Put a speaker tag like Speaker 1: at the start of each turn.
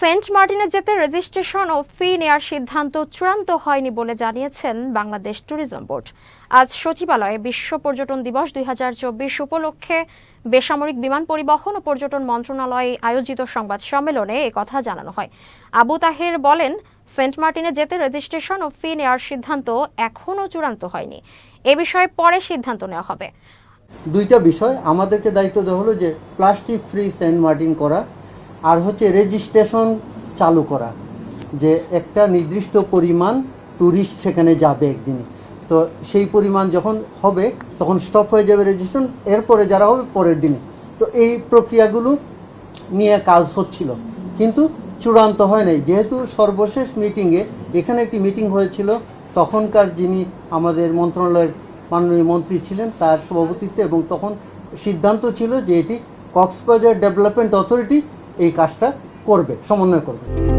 Speaker 1: Saint মার্টিনে যেতে registration ও ফি নেয়ার সিদ্ধান্ত চূড়ান্ত হয়নি বলে জানিয়েছেন বাংলাদেশ ট্যুরিজম বোর্ড। আজ সচিবালয়ে বিশ্ব পর্যটন দিবস দুই উপলক্ষে বেসামরিক বিমান পরিবহন ও পর্যটন মন্ত্রণালয়ে আয়োজিত সংবাদ সম্মেলনে কথা জানানো হয়। আবু তাহের বলেন, সেন্ট মার্টিনে যেতে রেজিস্ট্রেশন ও ফি নেওয়ার সিদ্ধান্ত এখনও চূড়ান্ত হয়নি। এ বিষয়ে পরে সিদ্ধান্ত নেওয়া হবে।
Speaker 2: দুইটা বিষয় আমাদেরকে দায়িত্ব দেওয়া হলো যে প্লাস্টিক ফ্রি সেন্ট মার্টিন করা আর হচ্ছে রেজিস্ট্রেশন চালু করা, যে একটা নির্দিষ্ট পরিমাণ ট্যুরিস্ট সেখানে যাবে একদিনে। তো সেই পরিমাণ যখন হবে, তখন স্টপ হয়ে যাবে রেজিস্ট্রেশন এরপরে যারা হবে পরের দিনে। তো এই প্রক্রিয়াগুলো নিয়ে কাজ হচ্ছিল। কিন্তু চূড়ান্ত হয় নাই। যেহেতু সর্বশেষ মিটিংয়ে এখানে একটি মিটিং হয়েছিল, তখনকার যিনি আমাদের মন্ত্রণালয়ের মাননীয় মন্ত্রী ছিলেন, তার সভাপতিত্বে এবং তখন সিদ্ধান্ত ছিল যে এটি কক্সবাজার ডেভেলপমেন্ট অথরিটি এই কাজটা করবে সমন্বয় করবে।